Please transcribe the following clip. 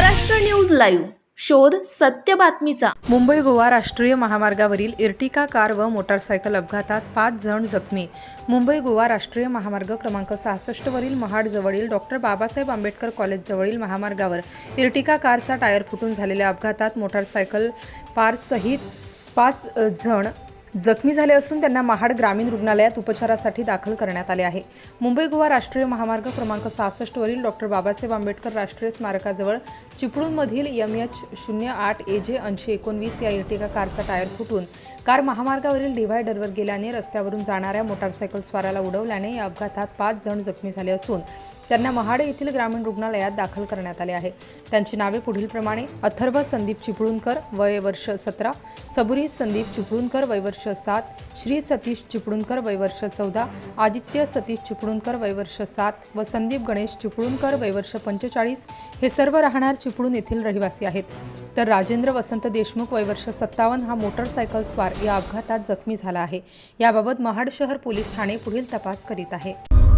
Maharashtra news live. शोध सत्य बातमीचा. मुंबई गोवा राष्ट्रीय महामार्गावरील इर्टिका कार व मोटारसायकल अपघातात पाच जण जखमी. मुंबई गोवा राष्ट्रीय महामार्ग क्रमांक सहासष्टवरील महाडजवळील डॉक्टर बाबासाहेब आंबेडकर कॉलेजजवळील महामार्गावर इर्टिका कारचा टायर फुटून झालेल्या अपघातात मोटारसायकल पारसहित पाच जण जखमी झाले असून त्यांना महाड ग्रामीण रुग्णालयात उपचारासाठी दाखल करण्यात आले आहे. मुंबई गोवा राष्ट्रीय महामार्ग क्रमांक सहासष्टवरील डॉक्टर बाबासाहेब आंबेडकर राष्ट्रीय स्मारकाजवळ चिपळूणमधील एम एच शून्य आठ ए जे ऐंशी एकोणवीस या इर्टिका कारचा टायर फुटून कार महामार्गावरील डिव्हायडरवर गेल्याने रस्त्यावरून जाणाऱ्या मोटारसायकल स्वाराला उडवल्याने या अपघातात पाच जण जखमी झाले असून त्यांना महाड येथील ग्रामीण रुग्णालयात दाखल करण्यात आले आहे. त्यांची नावे पुढीलप्रमाणे अथर्व संदीप चिपळूणकर वय वर्ष सतरा सबुरी संदीप चिपळूणकर वयवर्ष सात श्री सतीश चिपळूणकर वयवर्ष चौदा आदित्य सतीश चिपळूणकर वयवर्ष सात व संदीप गणेश चिपळूणकर वयवर्ष पंचेचाळीस हे सर्व राहणार चिपळूण येथील रहिवासी आहेत. तर राजेंद्र वसंत देशमुख वयवर्ष सत्तावन्न हा मोटरसायकल स्वार या अपघातात जखमी झाला आहे. याबाबत महाड शहर पोलीस ठाणे पुढील तपास करीत आहे.